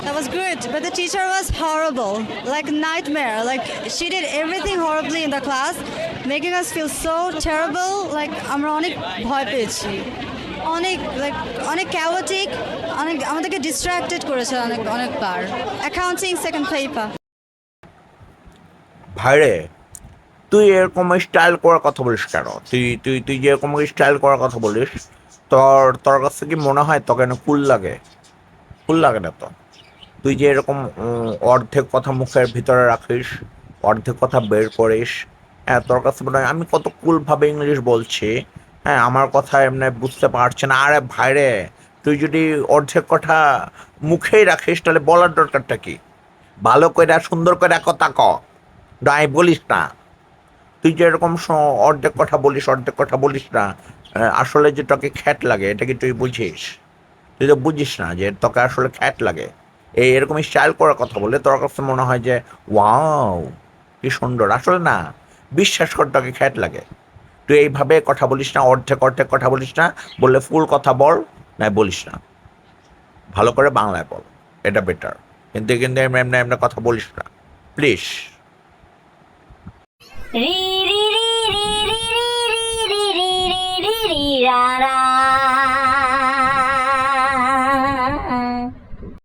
That was good, but the teacher was horrible, like nightmare. Like she did everything horribly in the class, making us feel so terrible. Like আমরা অনেক ভয় পেয়েছি। অনেক like অনেক chaotic অনেক আমাদেরকে distracted করেছে অনেক অনেকবার। অ্যাকাউন্টিং সেকেন্ড পেপার ভাইরে তুই এরকম স্টাইল করার কথা বলিস কেন? তুই তুই তুই যে এরকম স্টাইল করার কথা বলিস তোর তোর কাছে কি মনে হয় তোকে না কুল লাগে? কুল লাগে না তো? তুই যে এরকম অর্ধেক কথা মুখের ভিতরে রাখিস, অর্ধেক কথা বের করিস হ্যাঁ তোর কাছে মনে হয় আমি কত কুলভাবে ইংলিশ বলছি হ্যাঁ আমার কথা এমনি বুঝতে পারছে না। আরে ভাইরে তুই যদি অর্ধেক কথা মুখেই রাখিস, তাহলে বলার দরকারটা কি? ভালো করে সুন্দর করে কথা ক। নাই বলিস না। তুই যে এরকম অর্ধেক কথা বলিস, অর্ধেক কথা বলিস না আসলে যে তোকে খ্যাট লাগে, এটা কি তুই বুঝিস? তুই তো বুঝিস না যে তোকে আসলে খ্যাট লাগে। এই এরকম স্টাইল করার কথা বলে তোর কাছে মনে হয় যে ওয়াও কি সুন্দর আসলে না বিশ্বাস করটাকে খ্যাট লাগে তুই এইভাবে কথা বলিস না অর্ধেক অর্ধেক কথা বলিস না বললে ফুল কথা বল না বলিস না ভালো করে বাংলায় বল এটা বেটার কিন্তু কিন্তু এমনি এমনি এমনি কথা বলিস না প্লিজ রি রি রি রি রি রি রি রি রি রা রা